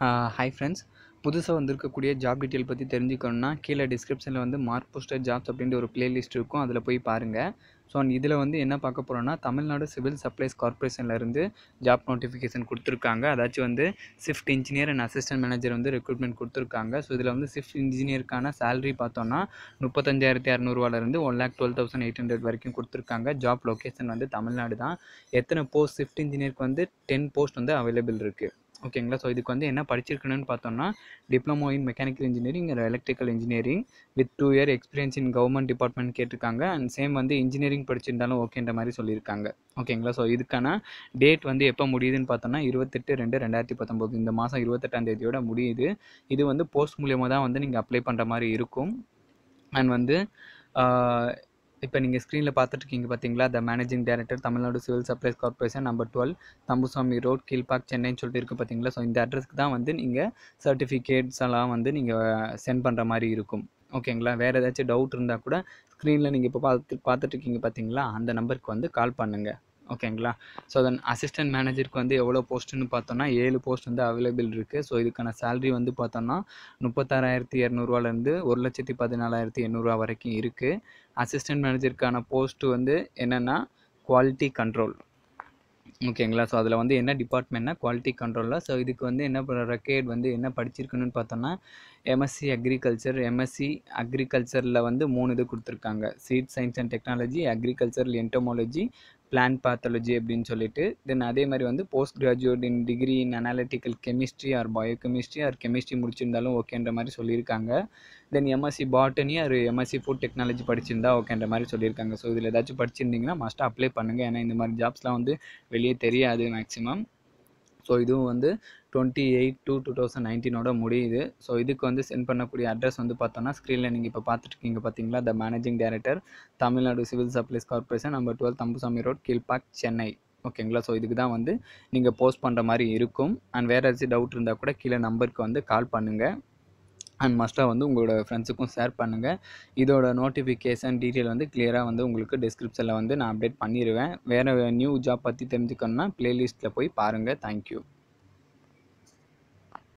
Hi friends புதுசாக வந்திருக்கக்கூடிய job detail பற்றி தெரிஞ்சுக்கணுன்னா கீழே டிஸ்கிரிப்ஷனில் வந்து மார்க் போஸ்டர் ஜாப்ஸ் அப்படின்ற ஒரு பிளேலிஸ்ட் இருக்கும். அதில் போய் பாருங்கள் ஸோ இதில் வந்து என்ன பார்க்க போகிறோன்னா தமிழ்நாடு சிவில் சப்ளைஸ் கார்ப்பரேஷன்லேருந்து ஜாப் நோட்டிஃபிகேஷன் கொடுத்துருக்காங்க. அதாச்சும் வந்து shift engineer and assistant manager வந்து ரெக்ரூட்மெண்ட் கொடுத்துருக்காங்க. ஸோ இதில் வந்து ஷிஃப்ட் இன்ஜினியருக்கான சேலரி பார்த்தோன்னா முப்பத்தஞ்சாயிரத்தி இரநூறுவாலேருந்து one lakh twelve thousand eight hundred வரைக்கும் கொடுத்துருக்காங்க. ஜாப் லொக்கேஷன் வந்து தமிழ்நாடு தான். எத்தனை போஸ்ட் ஷிஃப்ட் இன்ஜினியருக்கு வந்து டென் போஸ்ட் வந்து அவைலபிள் இருக்குது ஓகேங்களா? ஸோ இதுக்கு வந்து என்ன படிச்சிருக்கணும்னு பார்த்தோம்னா diploma in mechanical engineering electrical engineering with two year experience in government department கேட்டிருக்காங்க. அண்ட் சேம் வந்து இன்ஜினியரிங் படிச்சிருந்தாலும் ஓகேன்ற மாதிரி சொல்லியிருக்காங்க. ஓகேங்களா? ஸோ இதுக்கான டேட் வந்து எப்போ முடியுதுன்னு பார்த்தோம்னா இருபத்தெட்டு ரெண்டு ரெண்டாயிரத்தி பத்தொம்போது. இந்த மாதம் இருபத்தெட்டாம் தேதியோட முடியுது. இது வந்து போஸ்ட் மூலியமாக தான் வந்து நீங்கள் அப்ளை பண்ணுற மாதிரி இருக்கும். அண்ட் வந்து இப்போ நீங்கள் ஸ்க்ரீனில் பார்த்துட்ருக்கீங்க பார்த்தீங்களா? The managing director Tamil Nadu civil supplies corporation number twelve Thambusamy road Kilpauk சென்னைன்னு சொல்லிட்டு இருக்குது பார்த்தீங்களா? ஸோ இந்த அட்ரஸ்க்கு தான் வந்து நீங்கள் சர்டிஃபிகேட்ஸ் எல்லாம் வந்து நீங்கள் சென்ட் பண்ணுற மாதிரி இருக்கும். ஓகேங்களா வேறு ஏதாச்சும் டவுட் இருந்தால் கூட ஸ்க்ரீனில் நீங்கள் இப்போ பார்த்து பார்த்துட்ருக்கீங்க பார்த்தீங்களா? அந்த நம்பருக்கு வந்து கால் பண்ணுங்கள் ஓகேங்களா ஸோ தென் அசிஸ்டன்ட் மேனேஜருக்கு வந்து எவ்வளோ போஸ்ட்டுன்னு பார்த்தோன்னா ஏழு போஸ்ட் வந்து அவைலபிள் இருக்குது ஸோ இதுக்கான சேல்ரி வந்து பார்த்தோன்னா முப்பத்தாறாயிரத்தி இரநூறுவாலேருந்து ஒரு லட்சத்தி பதினாலாயிரத்தி எண்ணூறுரூவா வரைக்கும் இருக்குது அசிஸ்டன்ட் மேனேஜருக்கான போஸ்ட்டு வந்து என்னென்னா குவாலிட்டி கண்ட்ரோல் ஓகேங்களா ஸோ அதில் வந்து என்ன டிபார்ட்மெண்ட்னா குவாலிட்டி கண்ட்ரோலில் ஸோ இதுக்கு வந்து என்ன ரெக்கேட் வந்து என்ன படிச்சிருக்கணும்னு பார்த்தோன்னா எம்எஸ்சி அக்ரிகல்ச்சர் எம்எஸ்சி அக்ரிகல்ச்சரில் வந்து மூணு இது கொடுத்துருக்காங்க. Seed science and technology agricultural entomology plant pathology அப்படின்னு சொல்லிட்டு தென் அதே மாதிரி வந்து post graduate in degree in analytical chemistry or biochemistry or chemistry முடிச்சிருந்தாலும் ஓகேன்ற மாதிரி சொல்லியிருக்காங்க. Then MSc botany or MSc food technology படிச்சிருந்தா ஓகேன்ற மாதிரி சொல்லியிருக்காங்க. ஸோ இதில் ஏதாச்சும் படிச்சிருந்தீங்கன்னா மஸ்ட்டாக அப்ளை பண்ணுங்கள் ஏன்னா இந்த மாதிரி ஜாப்ஸ்லாம் வந்து வெளியே தெரியாது மேக்ஸிமம் ஸோ இதுவும் வந்து twenty eight two two thousand நைன்டீனோட முடியுது. ஸோ இதுக்கு வந்து சென்ட் பண்ணக்கூடிய அட்ரஸ் வந்து பார்த்தோன்னா ஸ்க்ரீனில் நீங்கள் இப்போ பார்த்துட்ருக்கீங்க பார்த்தீங்களா? The managing director Tamil Nadu civil supplies corporation number twelve Thambusamy road Kilpauk Chennai ஓகேங்களா ஸோ இதுக்கு தான் வந்து நீங்கள் போஸ்ட் பண்ணுற மாதிரி இருக்கும். அண்ட் வேறு ஏதாச்சும் டவுட் இருந்தால் கூட கீழே நம்பருக்கு வந்து கால் பண்ணுங்கள் அண்ட் மஸ்ட்டாக வந்து உங்களோட ஃப்ரெண்ட்ஸுக்கும் ஷேர் பண்ணுங்கள் இதோட நோட்டிஃபிகேஷன் டீட்டெயில் வந்து கிளியராக வந்து உங்களுக்கு டிஸ்கிரிப்ஷனில் வந்து நான் அப்டேட் பண்ணிடுவேன் வேறு நியூ ஜாப் பற்றி தெரிஞ்சுக்கணுன்னா ப்ளேலிஸ்ட்டில் போய் பாருங்கள் தேங்க்யூ